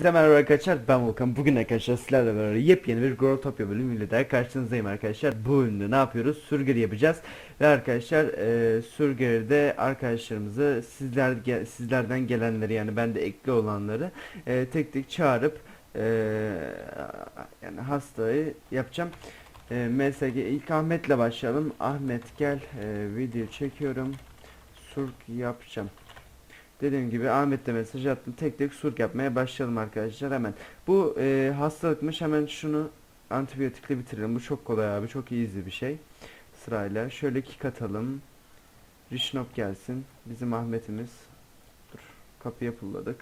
Herkese merhaba arkadaşlar ben Volkan. Bugün arkadaşlar sizlerle beraber yepyeni bir Growtopia bölümüyle daha karşınızdayım arkadaşlar. Bu bölümde ne yapıyoruz? Sürgeri yapacağız. Ve arkadaşlar e, sürgeride arkadaşlarımızı sizler sizlerden gelenleri yani bende ekli olanları e, tek tek çağırıp e, yani hastayı yapacağım. E, MSG ilk Ahmet'le başlayalım. Ahmet gel e, video çekiyorum. Surg yapacağım Dediğim gibi Ahmet de mesaj attım. Tek tek surk yapmaya başlayalım arkadaşlar hemen. Bu e, hastalıkmış hemen şunu antibiyotikle bitirelim. Bu çok kolay abi. Çok easy bir şey. Sırayla. Şöyle kick atalım. Rishnop gelsin. Bizim Ahmet'imiz. Dur. Kapıya pulladık.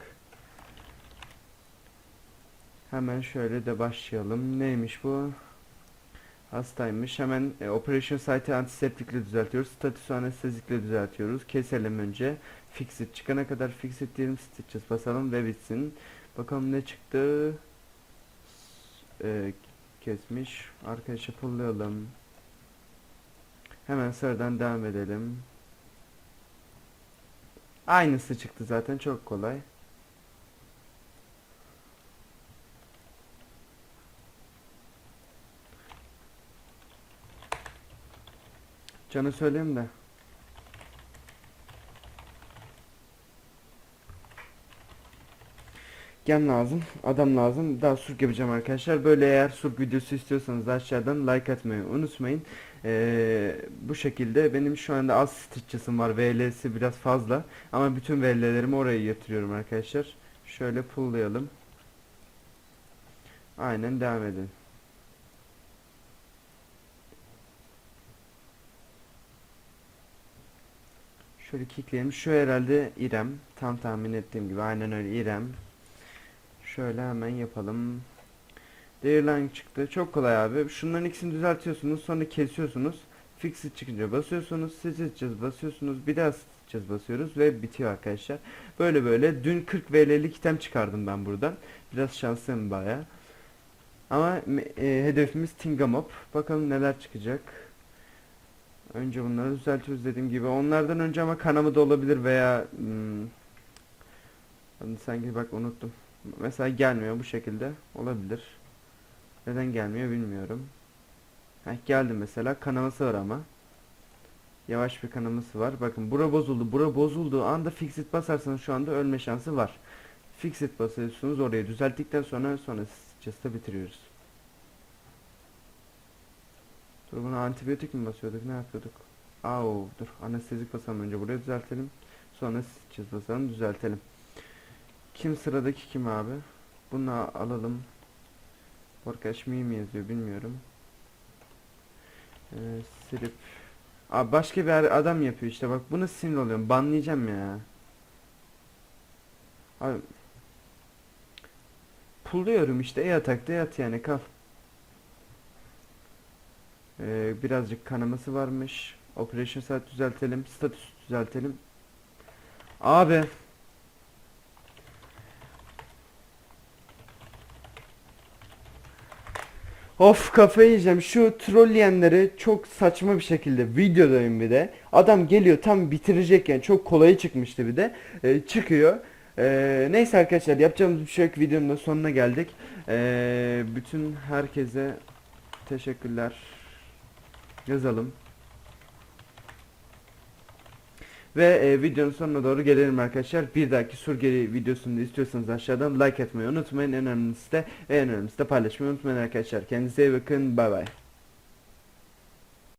Hemen şöyle de başlayalım. Neymiş bu? Hastaymış. Hemen e, operation site'i antiseptikle düzeltiyoruz. Statüsü anestezikle düzeltiyoruz. Keselim önce. Fixit çıkana kadar fixit diyelim stitches basalım ve bitsin. Bakalım ne çıktı. E, kesmiş. Arkadaşa pullayalım. Hemen sıradan devam edelim. Aynısı çıktı zaten çok kolay. Canı söyleyeyim de. Gem lazım, adam lazım. Daha surk yapacağım arkadaşlar. Böyle eğer surk videosu istiyorsanız aşağıdan like atmayı unutmayın. Ee, bu şekilde benim şu anda az stitches'ım var. VL'si biraz fazla. Ama bütün VL'lerimi oraya yatırıyorum arkadaşlar. Şöyle pulllayalım. Aynen devam edin. Şöyle kickleyelim. Şu herhalde İrem. Tam tahmin ettiğim gibi. Aynen öyle İrem. Şöyle hemen yapalım. Değerlen çıktı. Çok kolay abi. Şunların ikisini düzeltiyorsunuz. Sonra kesiyorsunuz. Fixit çıkınca basıyorsunuz. Stitches basıyorsunuz. Bir daha stitches basıyoruz ve bitiyor arkadaşlar. Böyle böyle. Dün 40 VL'lik item çıkardım ben buradan. Biraz şanslıyım baya. Ama e, hedefimiz Tingamop. Bakalım neler çıkacak. Önce bunları düzeltiyoruz dediğim gibi. Onlardan önce ama kanamı da olabilir veya hmm, adını sanki bak unuttum. Mesela gelmiyor bu şekilde olabilir. Neden gelmiyor bilmiyorum. Heh, geldi mesela kanaması var ama. Yavaş bir kanaması var. Bakın bura bozuldu. Bura bozulduğu anda fixit basarsanız şu anda ölme şansı var. Fixit basıyorsunuz orayı düzelttikten sonra sonra stitches'ta bitiriyoruz. Dur buna antibiyotik mi basıyorduk ne yapıyorduk? Au dur anestezik basalım önce buraya düzeltelim. Sonra stitches basalım düzeltelim. Kim sıradaki kim abi? Bunu alalım. Porkaş mi yazıyor bilmiyorum. Ee, silip. Abi başka bir adam yapıyor işte bak buna sinir oluyorum. Banlayacağım ya. Abi. Pulluyorum işte yatakta yat yani kal. Ee, birazcık kanaması varmış. Operation saat düzeltelim. Status düzeltelim. Abi. Of kafayı yiyeceğim. Şu trolleyenleri çok saçma bir şekilde videodayım bir de. Adam geliyor tam bitirecekken çok kolayı çıkmıştı bir de. Ee, çıkıyor. Ee, neyse arkadaşlar yapacağımız bir şey yok. Videonun da sonuna geldik. Ee, bütün herkese teşekkürler. Yazalım. Ve e, videonun sonuna doğru gelelim arkadaşlar. Bir dahaki surgeri videosunu istiyorsanız aşağıdan like atmayı unutmayın. En önemlisi de en önemlisi de paylaşmayı unutmayın arkadaşlar. Kendinize iyi bakın. Bay bay.